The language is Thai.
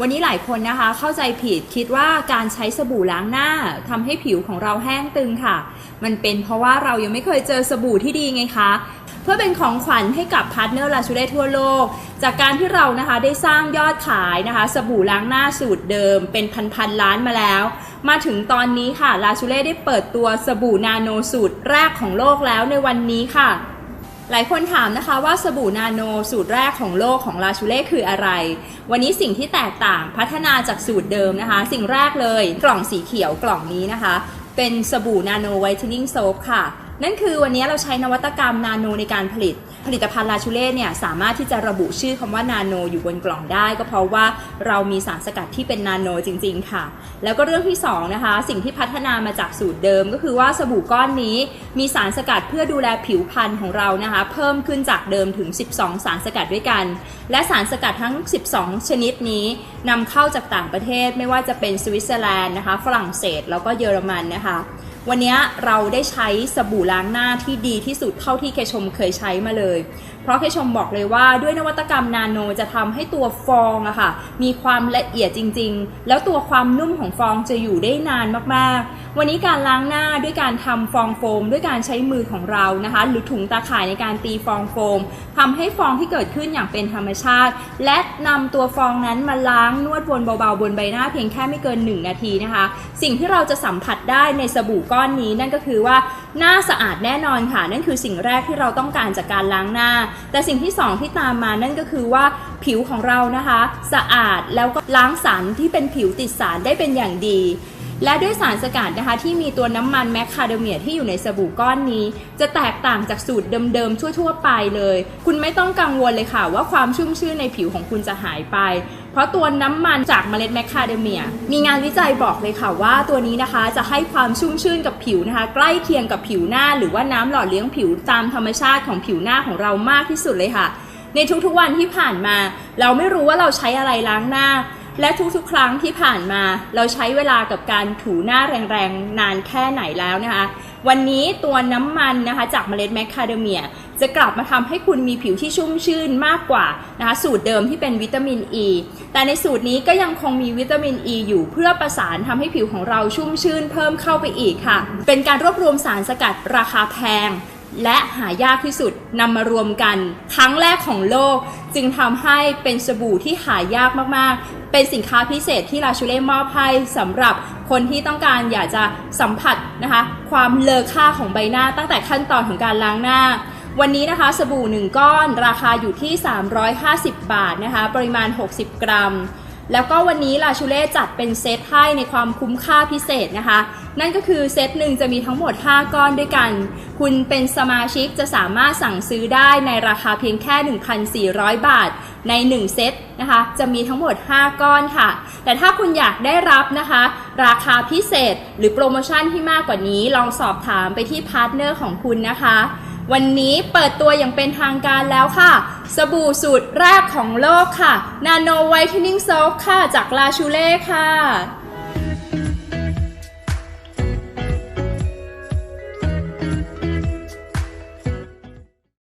วันนี้หลายคนนะคะเข้าใจผิดคิดว่าการใช้สบู่ล้างหน้าทำให้ผิวของเราแห้งตึงค่ะ มันเป็นเพราะว่าเรายังไม่เคยเจอสบู่ที่ดีไงคะ เพื่อเป็นของขวัญให้กับพาร์ทเนอร์ลาชูเลทั่วโลก จากการที่เรานะคะได้สร้างยอดขายนะคะ สบู่ล้างหน้าสูตรเดิม เป็นพันๆล้านมาแล้ว มาถึงตอนนี้ค่ะลาชูเล่ได้เปิดตัวสบู่นาโนสูตรแรกของโลกแล้วในวันนี้ค่ะ หลายคนถามนะคะว่าสบู่นาโนสูตรแรกของโลกของลาชูเล่คืออะไร วันนี้สิ่งที่แตกต่างพัฒนาจากสูตรเดิมนะคะ สิ่งแรกเลยกล่องสีเขียวกล่องนี้นะคะ เป็นสบู่นาโนไวท์เทนนิ่งโซฟค่ะ นั่นคือวันนี้เราใช้นวัตกรรมนาโนในการผลิต ผลิตภัณฑ์ลาชูเล่เนี่ยสามารถที่จะระบุชื่อคำว่านาโนอยู่บนกล่องได้ ก็เพราะว่าเรามีสารสกัดที่เป็นนาโนจริง ๆ ค่ะ แล้วก็เรื่องที่สองนะคะสิ่งที่พัฒนามาจากสูตรเดิม ก็คือว่าสบู่ก้อนนี้มีสารสกัดเพื่อดูแลผิวพรรณของเรานะคะ เพิ่มขึ้นจากเดิมถึง 12 สารสกัดด้วยกัน และสารสกัดทั้ง 12 ชนิดนี้นำเข้าจากต่างประเทศไม่ว่าจะเป็นสวิตเซอร์แลนด์นะคะฝรั่งเศสแล้วก็เยอรมันนะคะวันนี้เราได้ใช้สบู่ล้างหน้าที่ดีที่สุดเท่าที่เคชมเคยใช้มาเลย เพราะเคชมบอกเลยว่าด้วยนวัตกรรมนาโนจะทำให้ตัวฟองอะค่ะมีความละเอียดจริง ๆ แล้วตัวความนุ่มของฟองจะอยู่ได้นานมากๆ วันนี้การล้างหน้าด้วยการทำฟองโฟม ด้วยการใช้มือของเรานะคะ หรือถุงตาข่ายในการตีฟองโฟมทำให้ฟองที่เกิดขึ้นอย่างเป็นธรรมชาติ และนำตัวฟองนั้นมาล้างนวดวนเบาๆบนใบหน้าเพียงแค่ไม่เกิน 1 นาทีนะคะ สิ่งที่เราจะสัมผัสได้ในสบู่ก้อนนี้ นั่นก็คือว่าหน้าสะอาดแน่นอนค่ะ นั่นคือสิ่งแรกที่เราต้องการจากการล้างหน้า แต่สิ่งที่สองที่ตามมานั่นก็คือว่าผิวของเรานะคะ สะอาดแล้วก็ล้างสารที่เป็นผิวติดสารได้เป็นอย่างดี และด้วยสารสกัดนะคะที่มีตัวน้ำมันแมคคาเดเมียที่อยู่ในสบู่ก้อนนี้ จะแตกต่างจากสูตรเดิมๆทั่วๆไปเลย คุณไม่ต้องกังวลเลยค่ะ ว่าความชุ่มชื่นในผิวของคุณจะหายไป เพราะตัวน้ำมันจากเมล็ดแมคคาเดเมีย มีงานวิจัยบอกเลยค่ะว่าตัวนี้นะคะจะให้ความชุ่มชื่นกับผิวนะคะ ใกล้เคียงกับผิวหน้า หรือว่าน้ำหล่อเลี้ยงผิวตามธรรมชาติของผิวหน้าของเรามากที่สุดเลยค่ะ ในทุกๆวันที่ผ่านมา เราไม่รู้ว่าเราใช้อะไรล้างหน้า และทุกๆ ครั้งที่ผ่านมา เราใช้เวลากับการถูหน้าแรงๆ นานแค่ไหนแล้วนะคะ วันนี้ตัวน้ำมันนะคะจากเมล็ดแมคคาเดเมียจะกลับมาทำให้คุณมีผิวที่ชุ่มชื่นมากกว่านะคะสูตรเดิมที่เป็นวิตามินอ e. ีแต่ในสูตรนี้ก็ยังคงมีวิตามินอ e ีอยู่เพื่อประสานทำให้ผิวของเราชุ่มชื่นเพิ่มเข้าไปอีกค่ะ เป็นการรวบรวมสารสกัดราคาแพงและหายากที่สุดนำมารวมกัน ครั้งแรกของโลก จึงทำให้เป็นสบู่ที่หายากมาก เป็นสินค้าพิเศษที่ลาชูเล่มอบให้สำหรับคนที่ต้องการอยากจะสัมผัสนะคะ ความเลอค่าของใบหน้าตั้งแต่ขั้นตอนของการล้างหน้า วันนี้นะคะสบู่ 1 ก้อนราคาอยู่ที่ 350 บาทนะคะ ปริมาณ 60 กรัม แล้วก็วันนี้ลาชูเล่จัดเป็นเซตให้ในความคุ้มค่าพิเศษนะคะ นั่นก็คือเซตหนึ่งจะมีทั้งหมด 5 ก้อนด้วยกัน คุณเป็นสมาชิกจะสามารถสั่งซื้อได้ในราคาเพียงแค่ 1,400 บาทใน 1 เซตนะคะ จะมีทั้งหมด 5 ก้อนค่ะ แต่ถ้าคุณอยากได้รับนะคะ ราคาพิเศษหรือโปรโมชั่นที่มากกว่านี้ลองสอบถามไปที่พาร์ทเนอร์ของคุณนะคะ วันนี้เปิดตัวอย่างเป็นทางการแล้วค่ะ สบู่สูตรแรกของโลกค่ะ Nano Whitening Soap ค่ะ จากลาชูเล่ค่ะ